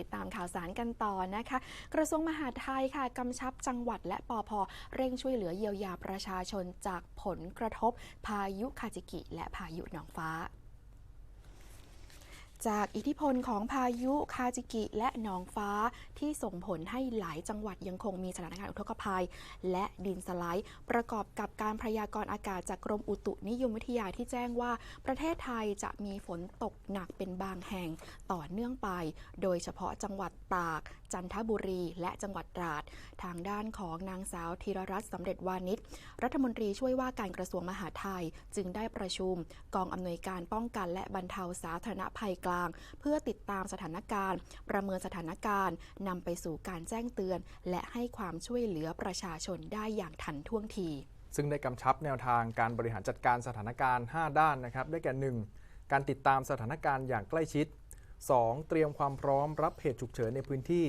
ติดตามข่าวสารกันต่อนะคะ กระทรวงมหาดไทยค่ะกำชับจังหวัดและปอพเร่งช่วยเหลือเยียวยาประชาชนจากผลกระทบ พายุคาจิกิ และพายุหนองฟ้า จากอิทธิพลของพายุคาจิกิและหนองฟ้าที่ส่งผลให้หลายจังหวัดยังคงมีสถานการณ์อุทกภัย และดินสไลด์ ประกอบกับการพยากรณ์อากาศจากกรมอุตุนิยมวิทยาที่แจ้งว่า ประเทศไทยจะมีฝนตกหนักเป็นบางแห่งต่อเนื่องไป โดยเฉพาะจังหวัดตาก จันทบุรี และจังหวัดตราด ทางด้านของนางสาวธีรรัตน์สำเร็จวานิชรัฐมนตรีช่วยว่าการกระทรวงมหาดไทยจึงได้ประชุม กองอำนวยการป้องกันและบรรเทาสาธารณภัยกลาง เพื่อติดตามสถานการณ์ ประเมินสถานการณ์นำไปสู่การแจ้งเตือน และให้ความช่วยเหลือประชาชนได้อย่างทันท่วงที ซึ่งได้กำชับแนวทางการบริหารจัดการสถานการณ์ 5 ด้านนะครับได้แก่ 1. การติดตามสถานการณ์อย่างใกล้ชิด 2. เตรียมความพร้อมรับเหตุฉุกเฉินในพื้นที่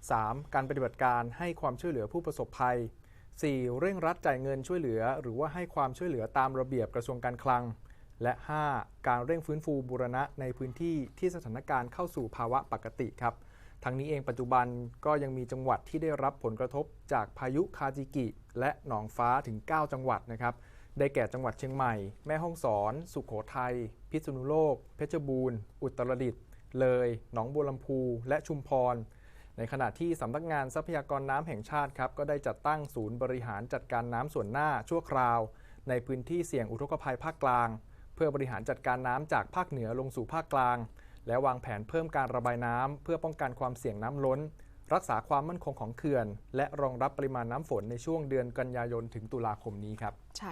3. การปฏิบัติการให้ความช่วยเหลือผู้ประสบภัย 4. เร่งรัดจ่ายเงินช่วยเหลือ หรือว่าให้ความช่วยเหลือตามระเบียบกระทรวงการคลัง และ 5. การเร่งฟื้นฟูบูรณะในพื้นที่ที่สถานการณ์เข้าสู่ภาวะปกติครับ ทั้งนี้เองปัจจุบันก็ยังมีจังหวัดที่ได้รับผลกระทบจากพายุคาจิกิ และหนองฟ้าถึง 9 จังหวัดนะครับ ได้แก่จังหวัดเชียงใหม่ แม่ฮ่องสอน สุขโขทัย พิษณุโลก เพชรบูรณ์ อุตรดิตถ์ เลย หนองบัวลำพู และชุมพรในขณะที่สำนักงานทรัพยากรน้ำแห่งชาติครับก็ได้จัดตั้งศูนย์บริหารจัดการน้ำส่วนหน้าชั่วคราว ในพื้นที่เสี่ยงอุทกภัยภาคกลาง พื่อบริหารจัดการน้ำจากภาคเหนือลงสู่ภาคกลาง และวางแผนเพิ่มการระบายน้ำเพื่อป้องกันความเสี่ยงน้ำล้น รักษาความมั่นคงของเขื่อน และรองรับปริมาณน้ำฝนในช่วงเดือนกันยายนถึงตุลาคมนี้ครับ